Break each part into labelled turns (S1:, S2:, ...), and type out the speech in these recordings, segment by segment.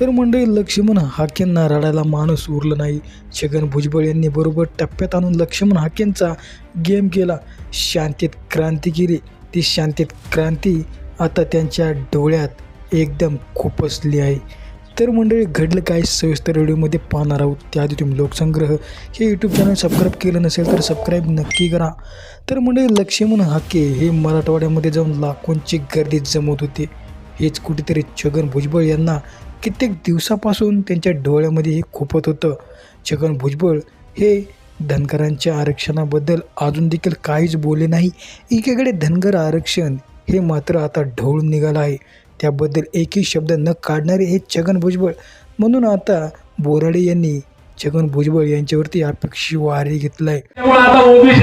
S1: तर मंडळी लक्ष्मण हाकेंना रडायला माणूस उरलं नाही. छगन भुजबळ यांनी बरोबर टप्प्यात आणून लक्ष्मण हाकेंचा गेम केला. शांतीत क्रांती केली. ती शांतीत क्रांती आता त्यांच्या डोळ्यात एकदम खुपसली आहे. तर मंडळी घडलं काय? सविस्तर व्हिडिओमध्ये पाहणार आहोत. त्याआधी तुम्ही लोकसंग्रह हे यूट्यूब चॅनल सबस्क्राईब केलं नसेल तर सबस्क्राईब नक्की करा. तर मंडळी लक्ष्मण हाके हे मराठवाड्यामध्ये जाऊन लाखोंची गर्दी जमवत होते. हेच कुठेतरी छगन भुजबळ यांना कित्येक दिवसापासून त्यांच्या डोळ्यामध्ये हे खुपत होतं. छगन भुजबळ हे धनगरांच्या आरक्षणाबद्दल अजून देखील काहीच बोलले नाही. एकीकडे धनगर आरक्षण हे मात्र आता ढवळून निघालं आहे. त्याबद्दल एकही शब्द न काढणारे हे छगन भुजबळ. म्हणून आता बोराडे यांनी छगन भुजबळ यांच्यावरती अपेक्षी वारी घेतलाय.
S2: त्यामुळे आता ओबीसी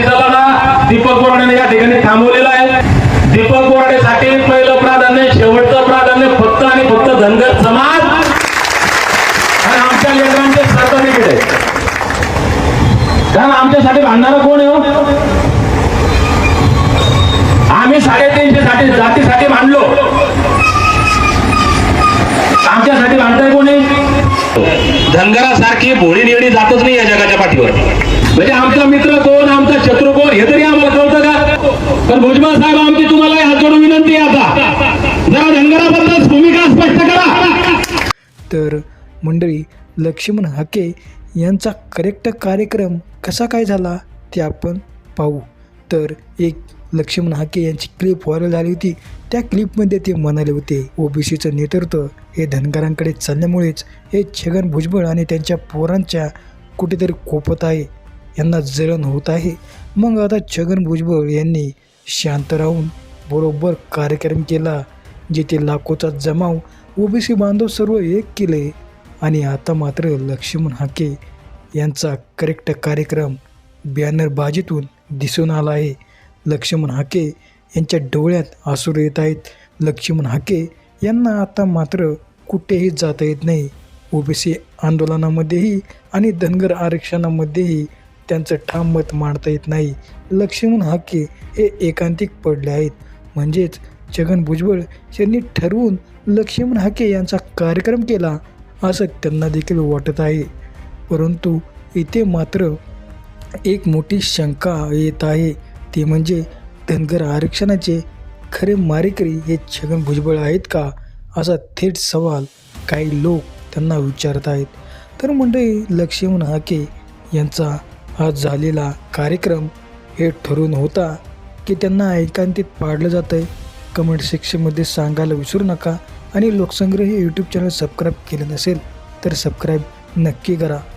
S2: दीपक बोराडे या ठिकाणी थांबवलेला आहे. दीपक बोराडेसाठी पहिलं प्राधान्य शेवटचं प्राधान्य फक्त आणि फक्त धनगर भांडणारा कोण आहे हो? आम्ही साडेतीनशे साठी जातीसाठी भांडलो. आमच्यासाठी भांडताय कोणी? धनगरासारखी भोळी निळी जातच नाही या जगाच्या पाठीवर. म्हणजे आमचा मित्र कोण आमचा शत्रू कोण हे तरी आम्हाला कळतं का? पण भुजबळ साहेब आमची तुम्हाला हात जोडून विनंती आहे आता. जरा धनगराबद्दल भूमिका स्पष्ट करा.
S1: तर मंडळी लक्ष्मण हाके यांचा करेक्ट कार्यक्रम कसा काय झाला ते आपण पाहू. तर एक लक्ष्मण हाके यांची क्लिप व्हायरल झाली होती. त्या क्लिपमध्ये ते म्हणाले होते ओबीसीचं नेतृत्व हे धनगरांकडे चालल्यामुळेच हे छगन भुजबळ आणि त्यांच्या पोरांच्या कुठेतरी कोपत आहे. यांना जळण होत आहे. मग आता छगन भुजबळ यांनी शांत राहून बरोबर कार्यक्रम केला जेथे लाखोचा जमाव ओबीसी बांधव सर्व एक केले. आणि आता मात्र लक्ष्मण हाके यांचा करेक्ट कार्यक्रम बॅनरबाजीतून दिसून आला आहे. लक्ष्मण हाके यांच्या डोळ्यात आसूर येत आहेत. लक्ष्मण हाके यांना आता मात्र कुठेही जाता येत नाही. ओबीसी आंदोलनामध्येही आणि धनगर आरक्षणामध्येही त्यांचं ठाम मत मांडता येत नाही. लक्ष्मण हाके हे एकांतिक पडले आहेत. म्हणजेच छगन भुजबळ यांनी ठरवून लक्ष्मण हाके यांचा कार्यक्रम केला असं त्यांना देखील वाटत आहे. परंतु इथे मात्र एक मोठी शंका येत आहे. ती म्हणजे धनगर आरक्षणाचे खरे मारेकरी हे छगन भुजबळ आहेत का? असा थेट सवाल काही लोक त्यांना विचारत आहेत. तर मंडळी लक्ष्मण हाके यांचा हा झालेला कार्यक्रम हे ठरून होता की त्यांना एकांतीत पाडलं जातं आहे कमेंट सेक्शनमध्ये सांगायला विसरू नका. आणि लोकसंग्रह हे यूट्यूब चॅनल सबस्क्राईब केले नसेल तर सबस्क्राईब नक्की करा.